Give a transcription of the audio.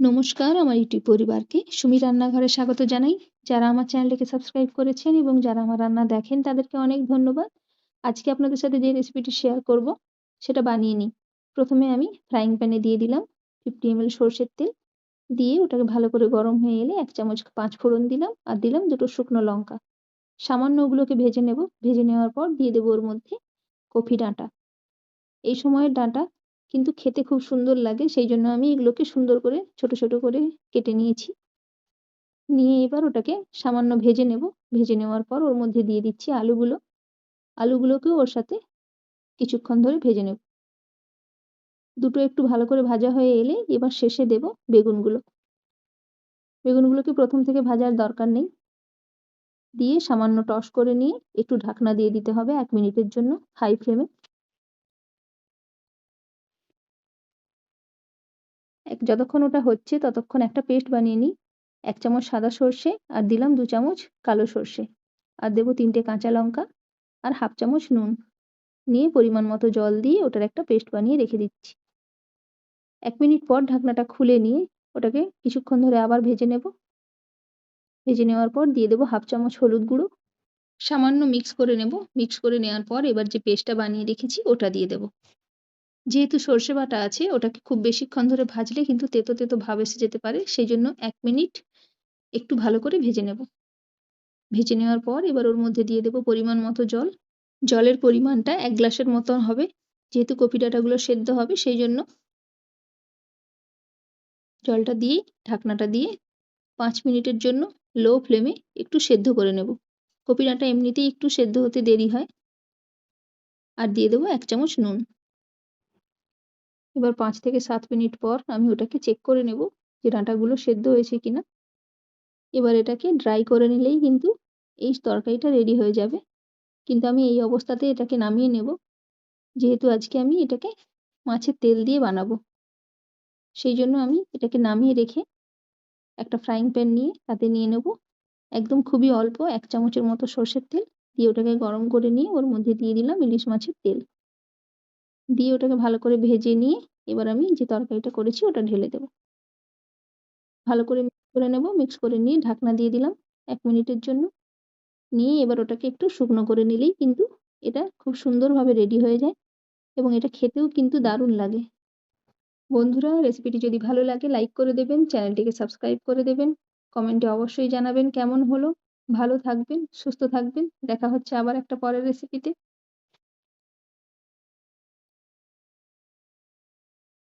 নমস্কার, আমার ইউটিউব পরিবারকে সুমি রান্নাঘরে স্বাগত জানাই। যারা আমার চ্যানেলটিকে সাবস্ক্রাইব করেছেন এবং যারা আমার রান্না দেখেন, তাদেরকে অনেক ধন্যবাদ। আজকে আপনাদের সাথে যে রেসিপিটি শেয়ার করব, সেটা বানিয়ে নিই। প্রথমে আমি ফ্রাইং প্যানে দিয়ে দিলাম ফিফটি এমএল সর্ষের তেল। দিয়ে ওটাকে ভালো করে গরম হয়ে এলে এক চামচ পাঁচ ফোড়ন দিলাম আর দিলাম দুটো শুকনো লঙ্কা। সামান্য ওগুলোকে ভেজে নেব। ভেজে নেওয়ার পর দিয়ে দেবো ওর মধ্যে কফি ডাঁটা। এই সময়ের ডাঁটা কিন্তু খেতে খুব সুন্দর লাগে সেই জন্য আমি এগুলোকে সুন্দর করে, ছোট ছোট করে কেটে নিয়েছি। নিয়ে এবার ওটাকে সামান্য ভেজে নেব। ভেজে নেওয়ার পর ওর মধ্যে দিয়ে দিচ্ছি আলুগুলো। আলুগুলোকেও ওর সাথে কিছুক্ষণ ধরে ভেজে নেব। দুটো একটু ভালো করে ভাজা হয়ে এলে এবার শেষে দেব বেগুনগুলো। বেগুনগুলোকে প্রথম থেকে ভাজার দরকার নেই। দিয়ে সামান্য টস করে নিয়ে একটু ঢাকনা দিয়ে দিতে হবে এক মিনিটের জন্য হাই ফ্লেমে। যতক্ষণ ওটা হচ্ছে ততক্ষণ একটা পেস্ট বানিয়ে নিই। এক চামচ সাদা সর্ষে আর দিলাম দু চামচ কালো সর্ষে। আর দেবো তিনটে কাঁচা লঙ্কা আর হাফ চামচ নুন। নিয়ে পরিমাণ মতো জল দিয়ে ওটার একটা পেস্ট বানিয়ে রেখে দিচ্ছি। এক মিনিট পর ঢাকনাটা খুলে নিয়ে ওটাকে কিছুক্ষণ ধরে আবার ভেজে নেব। ভেজে নেওয়ার পর দিয়ে দেবো হাফ চামচ হলুদ গুঁড়ো। সামান্য মিক্স করে নেব। মিক্স করে নেওয়ার পর এবার যে পেস্টটা বানিয়ে রেখেছি ওটা দিয়ে দেবো। যেহেতু সর্ষে বাটা আছে, ওটাকে খুব বেশিক্ষণ ধরে ভাজলে কিন্তু তেতো তেতো ভাব এসে যেতে পারে। সেই জন্য এক মিনিট একটু ভালো করে ভেজে নেব। ভেজে নেওয়ার পর এবার ওর মধ্যে দিয়ে দেবো পরিমাণ মতো জল। জলের পরিমাণটা এক গ্লাসের মতো হবে। যেহেতু কপি ডাঁটাগুলো সেদ্ধ হবে সেই জন্য জলটা দিয়ে, ঢাকনাটা দিয়ে পাঁচ মিনিটের জন্য লো ফ্লেমে একটু সেদ্ধ করে নেব। কপি ডাঁটা এমনিতেই একটু সেদ্ধ হতে দেরি হয়। আর দিয়ে দেবো এক চামচ নুন। এবার পাঁচ থেকে সাত মিনিট পর আমি ওটাকে চেক করে নেব যে ডাঁটাগুলো সেদ্ধ হয়েছে কিনা। এবার এটাকে ড্রাই করে নিলেই কিন্তু এই তরকারিটা রেডি হয়ে যাবে। কিন্তু আমি এই অবস্থাতে এটাকে নামিয়ে নেব। যেহেতু আজকে আমি এটাকে মাছের তেল দিয়ে বানাবো। সেই জন্য আমি এটাকে নামিয়ে রেখে একটা ফ্রাইং প্যান নিয়ে তাতে নিয়ে নেব। একদম খুবই অল্প, এক চামচের মতো সর্ষের তেল দিয়ে ওটাকে গরম করে নিয়ে ওর মধ্যে দিয়ে দিলাম ইলিশ মাছের তেল। দিয়ে ওটাকে ভালো করে ভেজে নিয়ে এবার আমি যে তরকারিটা করেছি ওটা ঢেলে দেবো। ভালো করে মিক্স করে নেব মিক্স করে নিয়ে ঢাকনা দিয়ে দিলাম এক মিনিটের জন্য। নিয়ে এবার ওটাকে একটু শুকনো করে নিলেই কিন্তু এটা খুব সুন্দরভাবে রেডি হয়ে যায় এবং এটা খেতেও কিন্তু দারুণ লাগে। বন্ধুরা রেসিপিটি যদি ভালো লাগে লাইক করে দেবেন, চ্যানেলটিকে সাবস্ক্রাইব করে দেবেন কমেন্টে অবশ্যই জানাবেন কেমন হলো। ভালো থাকবেন, সুস্থ থাকবেন, দেখা হচ্ছে আবার একটা পরের রেসিপিতে